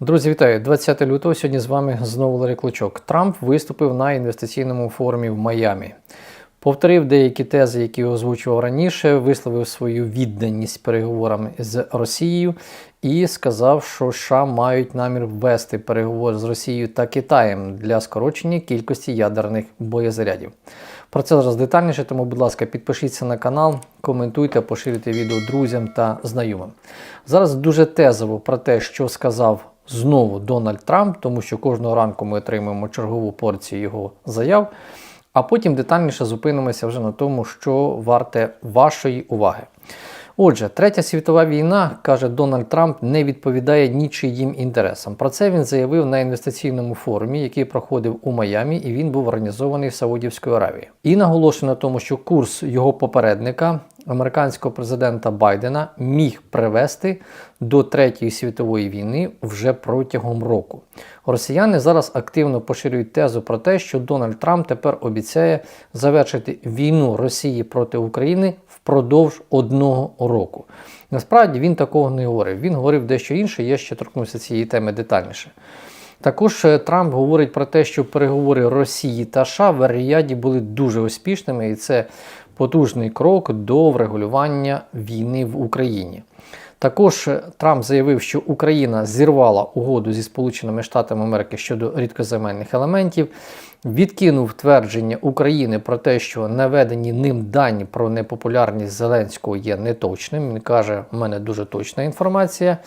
Друзі, вітаю! 20 лютого. Сьогодні з вами знову Ларі Клочок. Трамп виступив на інвестиційному форумі в Майамі. Повторив деякі тези, які озвучував раніше, висловив свою відданість переговорам з Росією і сказав, що США мають намір ввести переговори з Росією та Китаєм для скорочення кількості ядерних боєзарядів. Про це зараз детальніше, тому, будь ласка, підпишіться на канал, коментуйте, поширюйте відео друзям та знайомим. Зараз дуже тезово про те, що сказав знову Дональд Трамп, тому що кожного ранку ми отримуємо чергову порцію його заяв. А потім детальніше зупинимося вже на тому, що варте вашої уваги. Отже, третя світова війна, каже Дональд Трамп, не відповідає нічиїм інтересам. Про це він заявив на інвестиційному форумі, який проходив у Майамі, і він був організований Саудівською Аравією. І наголошено на тому, що курс його попередника, американського президента Байдена, міг привести до третьої світової війни вже протягом року. Росіяни зараз активно поширюють тезу про те, що Дональд Трамп тепер обіцяє завершити війну Росії проти України впродовж одного року. Насправді він такого не говорив. Він говорив дещо інше. Я ще торкнуся цієї теми детальніше. Також е, Трамп говорить про те, що переговори Росії та США в Ріяді були дуже успішними, і це потужний крок до врегулювання війни в Україні. Також е, Трамп заявив, що Україна зірвала угоду зі Сполученими Штатами Америки щодо рідкоземельних елементів, відкинув твердження України про те, що наведені ним дані про непопулярність Зеленського є неточним. Він каже, у мене дуже точна інформація.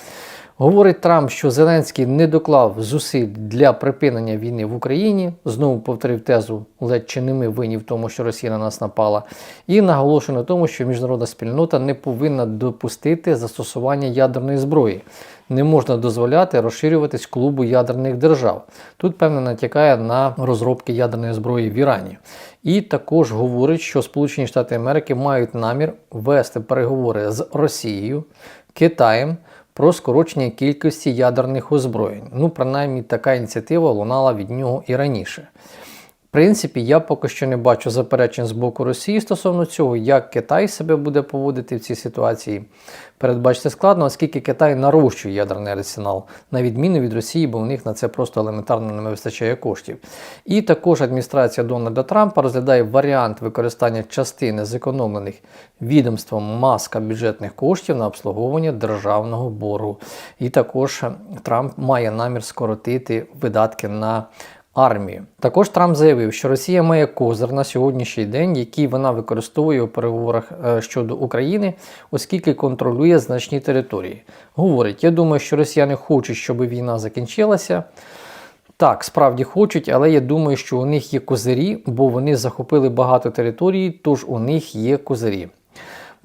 Говорить Трамп, що Зеленський не доклав зусиль для припинення війни в Україні. Знову повторив тезу, ледь чи не ми винні в тому, що Росія на нас напала, і наголошує на тому, що міжнародна спільнота не повинна допустити застосування ядерної зброї. Не можна дозволяти розширюватись клубу ядерних держав. Тут, певно, натякає на розробки ядерної зброї в Ірані. І також говорить, що Сполучені Штати Америки мають намір вести переговори з Росією, Китаєм про скорочення кількості ядерних озброєнь. Ну, принаймні, така ініціатива лунала від нього і раніше. Принципі, я поки що не бачу заперечень з боку Росії стосовно цього, як Китай себе буде поводити в цій ситуації. Передбачити складно, оскільки Китай нарощує ядерний арсенал, на відміну від Росії, бо в них на це просто елементарно не вистачає коштів. І також адміністрація Дональда Трампа розглядає варіант використання частини зекономлених відомством маска бюджетних коштів на обслуговування державного боргу. І також Трамп має намір скоротити видатки на армію. Також Трамп заявив, що Росія має козир на сьогоднішній день, який вона використовує у переговорах е, щодо України, оскільки контролює значні території. Говорить, я думаю, що росіяни хочуть, щоб війна закінчилася. Так, справді хочуть, але я думаю, що у них є козирі, бо вони захопили багато територій, тож у них є козирі.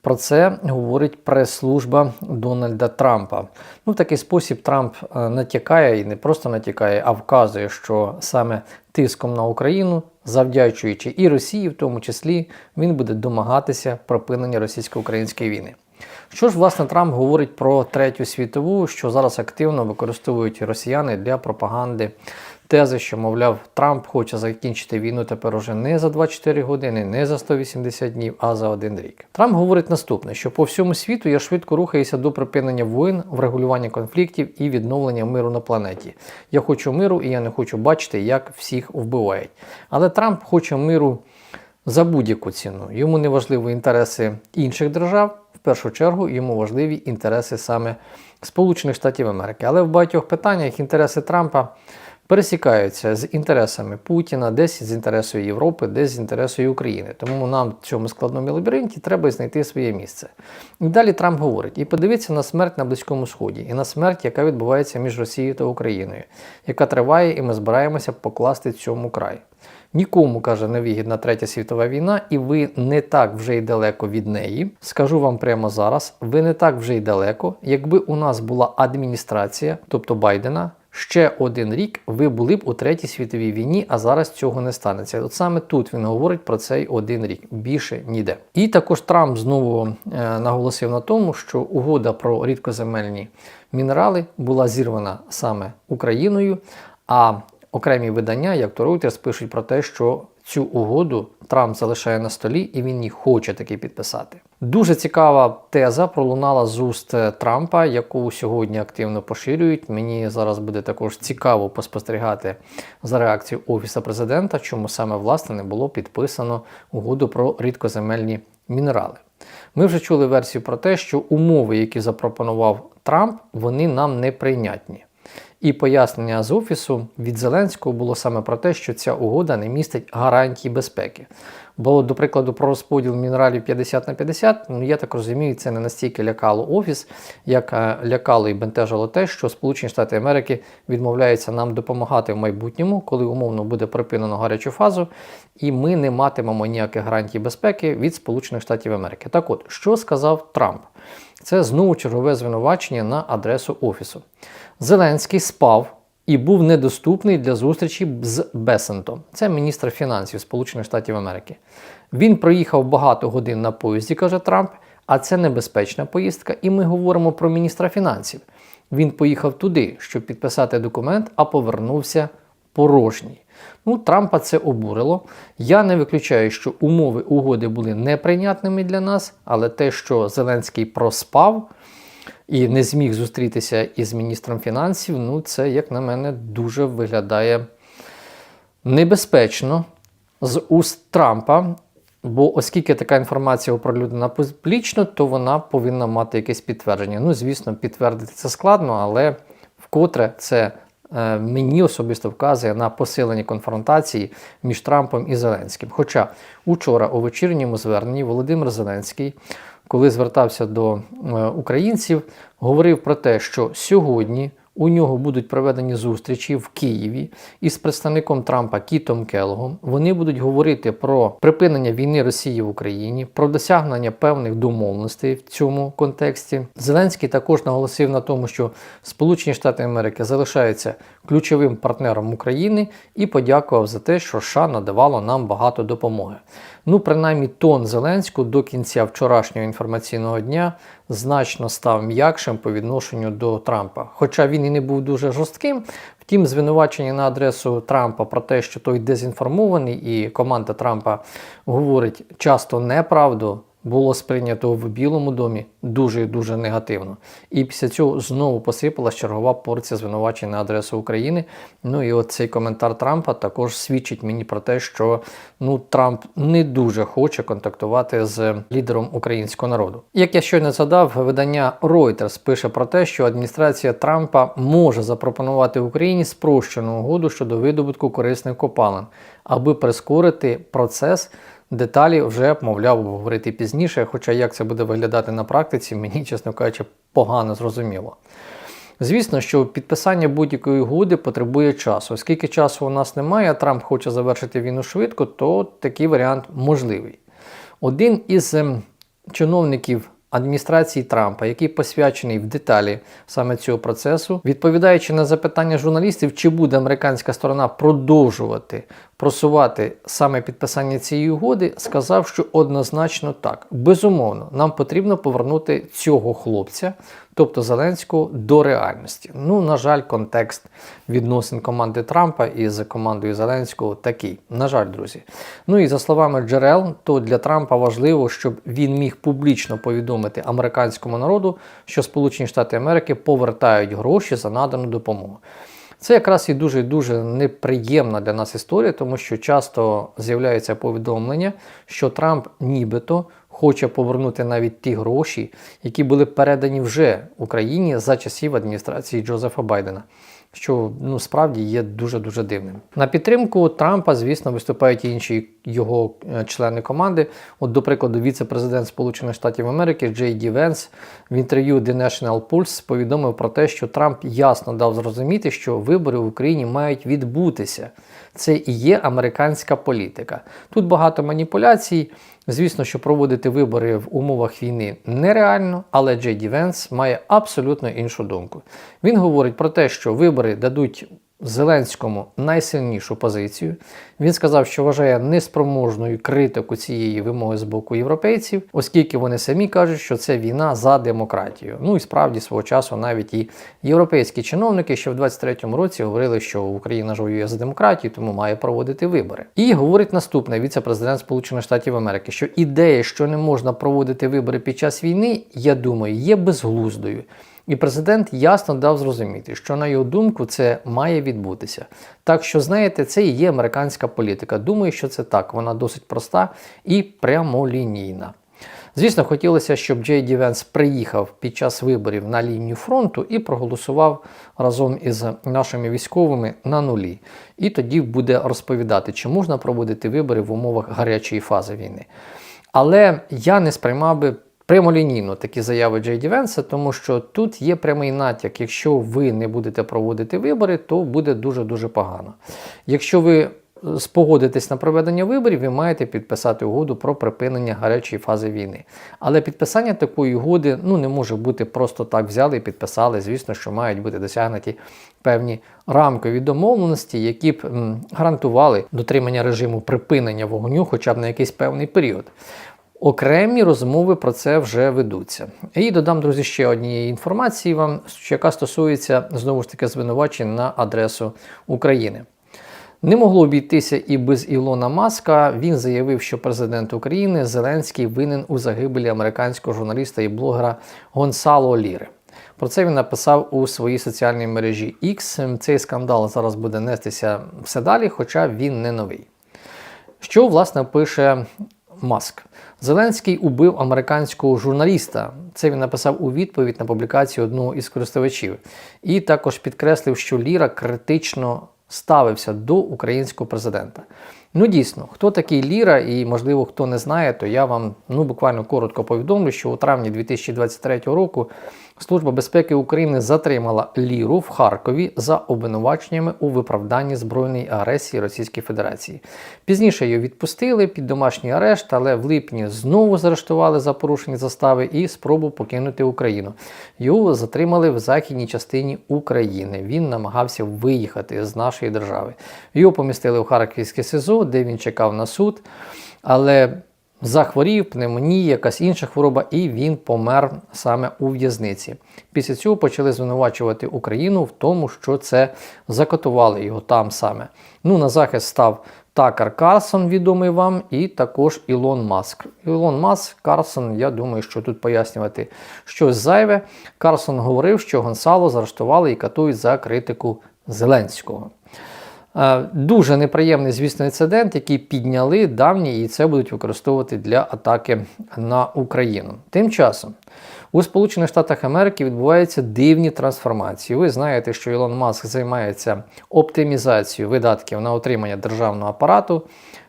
Про це говорить прес-служба Дональда Трампа. Ну, в такий спосіб Трамп е, натякає і не просто натякає, а вказує, що саме тиском на Україну, завдячуючи і Росії, в тому числі, він буде домагатися припинення російсько-української війни. Що ж, власне, Трамп говорить про третю світову, що зараз активно використовують росіяни для пропаганди тези, що, мовляв, Трамп хоче закінчити війну тепер уже не за 24 години, не за 180 днів, а за один рік. Трамп говорить наступне: що по всьому світу я швидко рухаюся до припинення воїн, врегулювання конфліктів і відновлення миру на планеті. Я хочу миру, і я не хочу бачити, як всіх вбивають. Але Трамп хоче миру за будь-яку ціну. Йому не важливі інтереси інших держав. В першу чергу йому важливі інтереси саме Сполучених Штатів Америки. Але в багатьох питаннях інтереси Трампа пересікаються з інтересами Путіна, десь з інтересою Європи, десь з інтересою України. Тому нам в цьому складному лабіринті треба знайти своє місце. І далі Трамп говорить: і подивіться на смерть на Близькому Сході, і на смерть, яка відбувається між Росією та Україною, яка триває, і ми збираємося покласти цьому край. Нікому каже невигідна третя світова війна, і ви не так вже й далеко від неї. Скажу вам прямо зараз: ви не так вже й далеко, якби у нас була адміністрація, тобто Байдена. Ще один рік ви були б у третій світовій війні, а зараз цього не станеться. От саме тут він говорить про цей один рік, більше ніде. І також Трамп знову е, наголосив на тому, що угода про рідкоземельні мінерали була зірвана саме Україною. А окремі видання, як то Reuters, пишуть про те, що цю угоду Трамп залишає на столі і він її хоче таки підписати. Дуже цікава теза пролунала з уст е, Трампа, яку сьогодні активно поширюють. Мені зараз буде також цікаво поспостерігати за реакцією Офісу президента, чому саме власне не було підписано угоду про рідкоземельні мінерали. Ми вже чули версію про те, що умови, які запропонував Трамп, вони нам не прийнятні. І пояснення з офісу від Зеленського було саме про те, що ця угода не містить гарантій безпеки. Бо, до прикладу, про розподіл мінералів 50 на 50, ну я так розумію, це не настільки лякало офіс, як е, лякало і бентежило те, що Сполучені Штати Америки відмовляються нам допомагати в майбутньому, коли умовно буде припинено гарячу фазу, і ми не матимемо ніяких гарантій безпеки від Сполучених Штатів Америки. Так от, що сказав Трамп? Це знову чергове звинувачення на адресу офісу. Зеленський спав і був недоступний для зустрічі з Бесентом. Це міністр фінансів Сполучених Штатів Америки. Він проїхав багато годин на поїзді, каже Трамп, а це небезпечна поїздка, і ми говоримо про міністра фінансів. Він поїхав туди, щоб підписати документ, а повернувся порожній. Ну, Трампа це обурило. Я не виключаю, що умови угоди були неприйнятними для нас, але те, що Зеленський проспав і не зміг зустрітися із міністром фінансів, ну це, як на мене, дуже виглядає небезпечно з уст Трампа. Бо оскільки така інформація оприлюднена публічно, то вона повинна мати якесь підтвердження. Ну, звісно, підтвердити це складно, але вкотре це мені особисто вказує на посилення конфронтації між Трампом і Зеленським. Хоча учора у вечірньому зверненні Володимир Зеленський, коли звертався до е, українців, говорив про те, що сьогодні. У нього будуть проведені зустрічі в Києві із представником Трампа Кітом Келогом. Вони будуть говорити про припинення війни Росії в Україні, про досягнення певних домовленостей в цьому контексті. Зеленський також наголосив на тому, що Сполучені Штати Америки залишаються ключовим партнером України і подякував за те, що США надавало нам багато допомоги. Ну, принаймні, тон Зеленського до кінця вчорашнього інформаційного дня значно став м'якшим по відношенню до Трампа. Хоча він і не був дуже жорстким. Втім, звинувачення на адресу Трампа про те, що той дезінформований, і команда Трампа говорить часто неправду. Було сприйнято в Білому домі дуже дуже негативно. І після цього знову посипалась чергова порція звинувачень на адресу України. Ну і от цей коментар Трампа також свідчить мені про те, що ну Трамп не дуже хоче контактувати з лідером українського народу. Як я щойно згадав, видання Reuters пише про те, що адміністрація Трампа може запропонувати Україні спрощену угоду щодо видобутку корисних копалин, аби прискорити процес. Деталі вже, мовляв, обговорити пізніше, хоча як це буде виглядати на практиці, мені, чесно кажучи, погано зрозуміло. Звісно, що підписання будь-якої угоди потребує часу. Оскільки часу у нас немає, а Трамп хоче завершити війну швидко, то такий варіант можливий. Один із ем, чиновників адміністрації Трампа, який посвячений в деталі саме цього процесу, відповідаючи на запитання журналістів, чи буде американська сторона продовжувати просувати саме підписання цієї угоди, сказав, що однозначно так. Безумовно, нам потрібно повернути цього хлопця, тобто Зеленського, до реальності. Ну, на жаль, контекст відносин команди Трампа із командою Зеленського такий. На жаль, друзі. Ну і за словами джерел, то для Трампа важливо, щоб він міг публічно повідомити американському народу, що Сполучені Штати Америки повертають гроші за надану допомогу. Це якраз і дуже дуже неприємна для нас історія, тому що часто з'являється повідомлення, що Трамп нібито хоче повернути навіть ті гроші, які були передані вже Україні за часів адміністрації Джозефа Байдена. Що ну справді є дуже дуже дивним. На підтримку Трампа, звісно, виступають інші його е, члени команди. От, до прикладу, віце-президент Сполучених Штатів Америки Джей Ді Венс в інтерв'ю The National Pulse повідомив про те, що Трамп ясно дав зрозуміти, що вибори в Україні мають відбутися. Це і є американська політика. Тут багато маніпуляцій. Звісно, що проводити вибори в умовах війни нереально, але Джей Ді Венс має абсолютно іншу думку. Він говорить про те, що вибори дадуть Зеленському найсильнішу позицію. Він сказав, що вважає неспроможною критику цієї вимоги з боку європейців, оскільки вони самі кажуть, що це війна за демократію. Ну і справді свого часу навіть і європейські чиновники ще в 23-му році говорили, що Україна ж воює за демократію, тому має проводити вибори. І говорить наступне віце-президент Сполучених Штатів Америки, що ідея, що не можна проводити вибори під час війни, я думаю, є безглуздою. І президент ясно дав зрозуміти, що на його думку це має відбутися. Так що, знаєте, це і є американська політика. Думаю, що це так. Вона досить проста і прямолінійна. Звісно, хотілося, щоб Джей Ді Венс приїхав під час виборів на лінію фронту і проголосував разом із нашими військовими на нулі. І тоді буде розповідати, чи можна проводити вибори в умовах гарячої фази війни. Але я не сприймав би прямолінійно такі заяви Джей Ді Венса, тому що тут є прямий натяк. Якщо ви не будете проводити вибори, то буде дуже-дуже погано. Якщо ви спогодитесь на проведення виборів, ви маєте підписати угоду про припинення гарячої фази війни. Але підписання такої угоди ну, не може бути просто так взяли і підписали. Звісно, що мають бути досягнуті певні рамкові домовленості, які б гарантували дотримання режиму припинення вогню хоча б на якийсь певний період. Окремі розмови про це вже ведуться. І додам, друзі, ще однієї інформації вам, яка стосується знову ж таки звинувачень на адресу України. Не могло обійтися і без Ілона Маска. Він заявив, що президент України Зеленський винен у загибелі американського журналіста і блогера Гонсало Ліри. Про це він написав у своїй соціальній мережі X. Цей скандал зараз буде нестися все далі, хоча він не новий. Що власне пише Маск? Зеленський убив американського журналіста. Це він написав у відповідь на публікацію одного із користувачів. І також підкреслив, що Ліра критично ставився до українського президента. Ну дійсно, хто такий Ліра, і можливо хто не знає, то я вам ну буквально коротко повідомлю, що у травні 2023 року Служба безпеки України затримала Ліру в Харкові за обвинуваченнями у виправданні збройної агресії Російської Федерації. Пізніше її відпустили під домашній арешт, але в липні знову заарештували за порушення застави і спробу покинути Україну. Його затримали в західній частині України. Він намагався виїхати з нашої держави. Його помістили у Харківське СИЗО, де він чекав на суд. Але захворів, пневмонія, якась інша хвороба, і він помер саме у в'язниці. Після цього почали звинувачувати Україну в тому, що це закотували його там саме. Ну, на захист став Такер Карсон, відомий вам, і також Ілон Маск. Ілон Маск, Карсон, я думаю, що тут пояснювати щось зайве. Карсон говорив, що Гонсало заарештували і катують за критику Зеленського. Е, Дуже неприємний, звісно, інцидент, який підняли давні, і це будуть використовувати для атаки на Україну. Тим часом у Сполучених Штатах Америки відбуваються дивні трансформації. Ви знаєте, що Ілон Маск займається оптимізацією видатків на отримання державного апарату.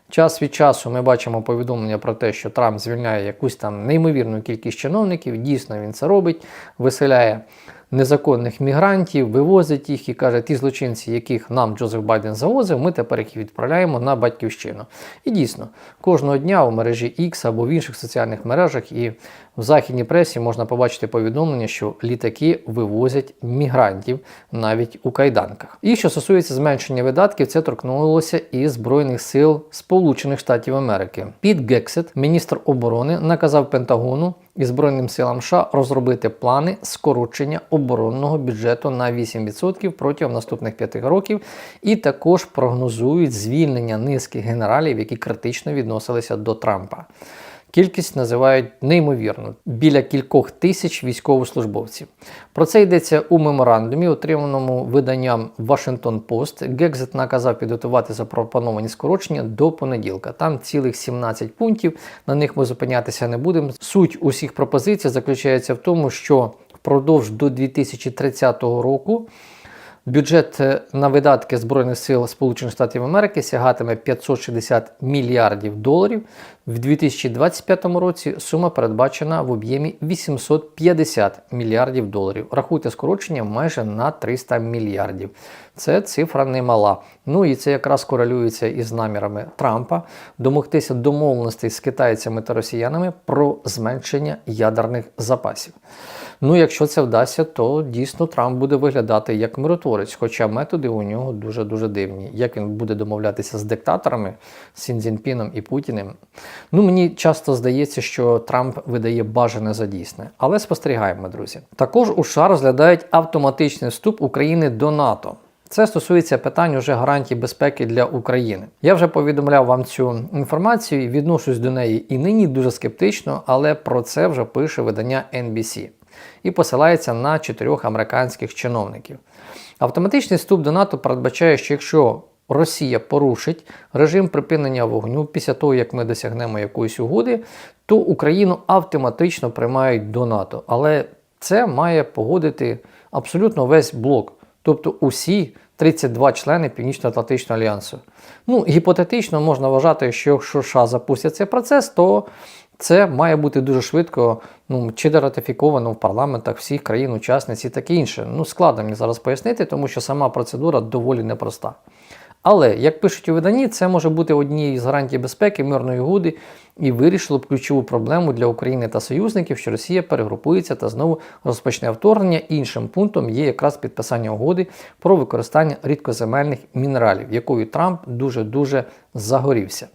Час від часу ми бачимо повідомлення про те, що Трамп звільняє якусь там неймовірну кількість чиновників. Дійсно, він це робить, виселяє незаконних мігрантів, вивозить їх і каже, ті злочинці, яких нам Джозеф Байден завозив, ми тепер їх відправляємо на батьківщину. І дійсно, кожного дня у мережі X або в інших соціальних мережах і в західній пресі можна побачити повідомлення, що літаки вивозять мігрантів навіть у кайданках. І що стосується зменшення видатків, це торкнулося і Збройних сил Сполучених Штатів Америки. Під Гексет, міністр оборони, наказав Пентагону і Збройним силам США розробити плани скорочення оборонного бюджету на 8% протягом наступних 5 років, і також прогнозують звільнення низки генералів, які критично відносилися до Трампа. Кількість називають неймовірно біля кількох тисяч військовослужбовців. Про це йдеться у меморандумі, отриманому виданням Washington Post. Гекзет наказав підготувати запропоновані скорочення до понеділка. Там цілих 17 пунктів. На них ми зупинятися не будемо. Суть усіх пропозицій заключається в тому, що впродовж до 2030 року. Бюджет е, на видатки Збройних сил Сполучених Штатів Америки сягатиме 560 мільярдів доларів. В 2025 році сума передбачена в об'ємі 850 мільярдів доларів. Рахуйте скорочення майже на 300 мільярдів. Це цифра немала. Ну і це якраз корелюється із намірами Трампа домогтися домовленостей з китайцями та росіянами про зменшення ядерних запасів. Ну, якщо це вдасться, то дійсно Трамп буде виглядати як миротворець, хоча методи у нього дуже-дуже дивні. Як він буде домовлятися з диктаторами, з Сінзінпіном і Путіним. Ну, мені часто здається, що Трамп видає бажане за дійсне. Але спостерігаємо, друзі. Також у США розглядають автоматичний вступ України до НАТО. Це стосується питань уже гарантій безпеки для України. Я вже повідомляв вам цю інформацію відношусь до неї і нині дуже скептично, але про це вже пише видання NBC і посилається на чотирьох американських чиновників. Автоматичний вступ до НАТО передбачає, що якщо Росія порушить режим припинення вогню після того, як ми досягнемо якоїсь угоди, то Україну автоматично приймають до НАТО. Але це має погодити абсолютно весь блок, тобто усі 32 члени Північно-Атлантичного альянсу. Ну, гіпотетично можна вважати, що якщо США запустять цей процес, то це має бути дуже швидко, ну чи ратифіковано в парламентах всіх країн-учасниць і таке інше. Ну, складно мені зараз пояснити, тому що сама процедура доволі непроста. Але, як пишуть у виданні, це може бути однією з гарантій безпеки мирної угоди і вирішило б ключову проблему для України та союзників, що Росія перегрупується та знову розпочне вторгнення. Іншим пунктом є якраз підписання угоди про використання рідкоземельних мінералів, якою Трамп дуже-дуже загорівся.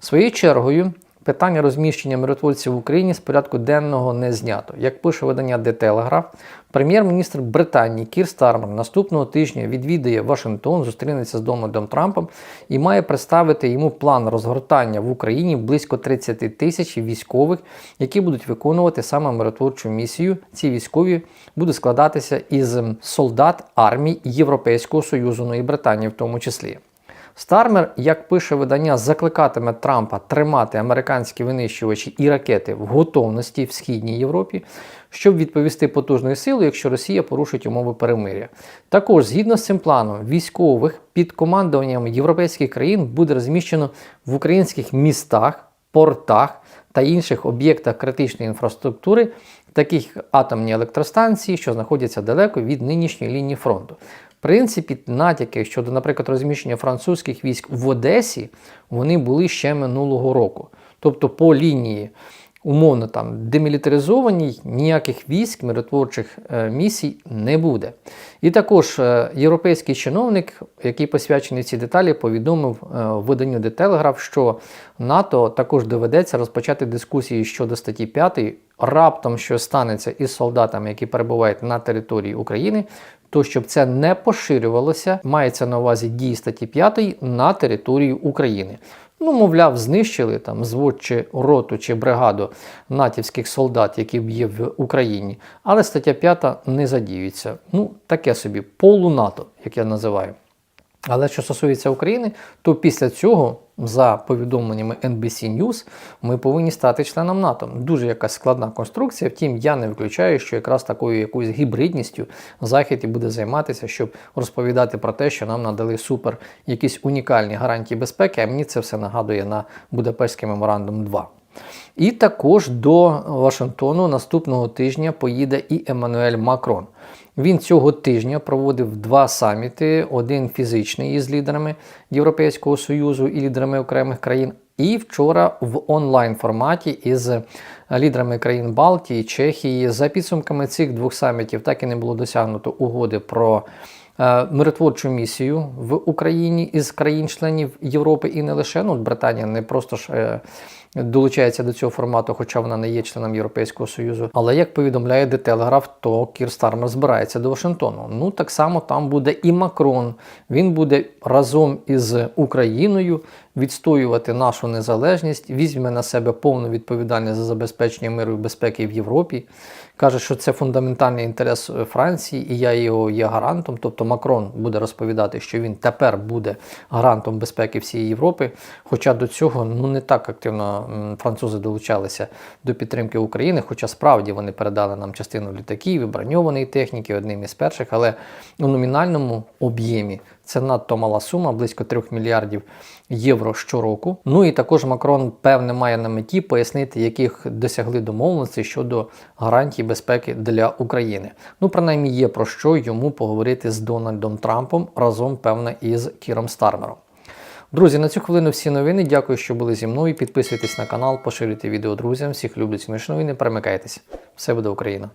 Своєю чергою, питання розміщення миротворців в Україні з порядку денного не знято. Як пише видання The Telegraph, прем'єр-міністр Британії Кір Стармер наступного тижня відвідає Вашингтон, зустрінеться з Дональдом Трампом і має представити йому план розгортання в Україні близько 30 тисяч військових, які будуть виконувати саме миротворчу місію. Ці військові будуть складатися із солдат армій Європейського Союзу, ну і Британії в тому числі. Стармер, як пише видання, закликатиме Трампа тримати американські винищувачі і ракети в готовності в Східній Європі, щоб відповісти потужною силою, якщо Росія порушить умови перемиря. Також, згідно з цим планом, військових під командуванням європейських країн буде розміщено в українських містах, портах та інших об'єктах критичної інфраструктури, таких атомні електростанції, що знаходяться далеко від нинішньої лінії фронту. В принципі, натяки щодо, наприклад, розміщення французьких військ в Одесі, вони були ще минулого року. Тобто по лінії умовно там демілітаризованій ніяких військ миротворчих е, місій не буде. І також е, європейський чиновник, який посвячений ці деталі, повідомив е, виданню The Telegraph, що НАТО також доведеться розпочати дискусії щодо статті 5 раптом, що станеться із солдатами, які перебувають на території України, то щоб це не поширювалося, мається на увазі дії статті 5 на територію України. Ну, мовляв, знищили там звод чи роту чи бригаду натівських солдат, які б'є в Україні, але стаття 5 не задіюється. Ну, таке собі полунато, як я називаю. Але що стосується України, то після цього, за повідомленнями NBC News, ми повинні стати членом НАТО. Дуже якась складна конструкція. Втім, я не виключаю, що якраз такою якоюсь гібридністю Захід і буде займатися, щоб розповідати про те, що нам надали супер якісь унікальні гарантії безпеки. А мені це все нагадує на Будапештський меморандум 2. І також до Вашингтону наступного тижня поїде і Еммануель Макрон. Він цього тижня проводив два саміти: один фізичний із лідерами Європейського Союзу і лідерами окремих країн, і вчора в онлайн форматі із лідерами країн Балтії, Чехії. За підсумками цих двох самітів так і не було досягнуто угоди про. е, Миротворчу місію в Україні із країн-членів Європи і не лише ну, Британія не просто ж е, долучається до цього формату, хоча вона не є членом Європейського Союзу. Але як повідомляє The Telegraph, то Кір Стармер збирається до Вашингтону. Ну так само там буде і Макрон. Він буде разом із Україною відстоювати нашу незалежність, візьме на себе повну відповідальність за забезпечення миру і безпеки в Європі. Каже, що це фундаментальний інтерес Франції, і я його є гарантом. Тобто Макрон буде розповідати, що він тепер буде гарантом безпеки всієї Європи. Хоча до цього ну не так активно французи долучалися до підтримки України, хоча справді вони передали нам частину літаків і броньованої техніки, одним із перших, але у номінальному об'ємі це надто мала сума, близько 3 мільярдів євро щороку. Ну і також Макрон, певне, має на меті пояснити, яких досягли домовленостей щодо гарантій безпеки для України. Ну, принаймні, є про що йому поговорити з Дональдом Трампом разом, певне, із Кіром Стармером. Друзі, на цю хвилину всі новини. Дякую, що були зі мною. Підписуйтесь на канал, поширюйте відео друзям. Всіх люблю ці новини. Перемикайтесь. Все буде Україна!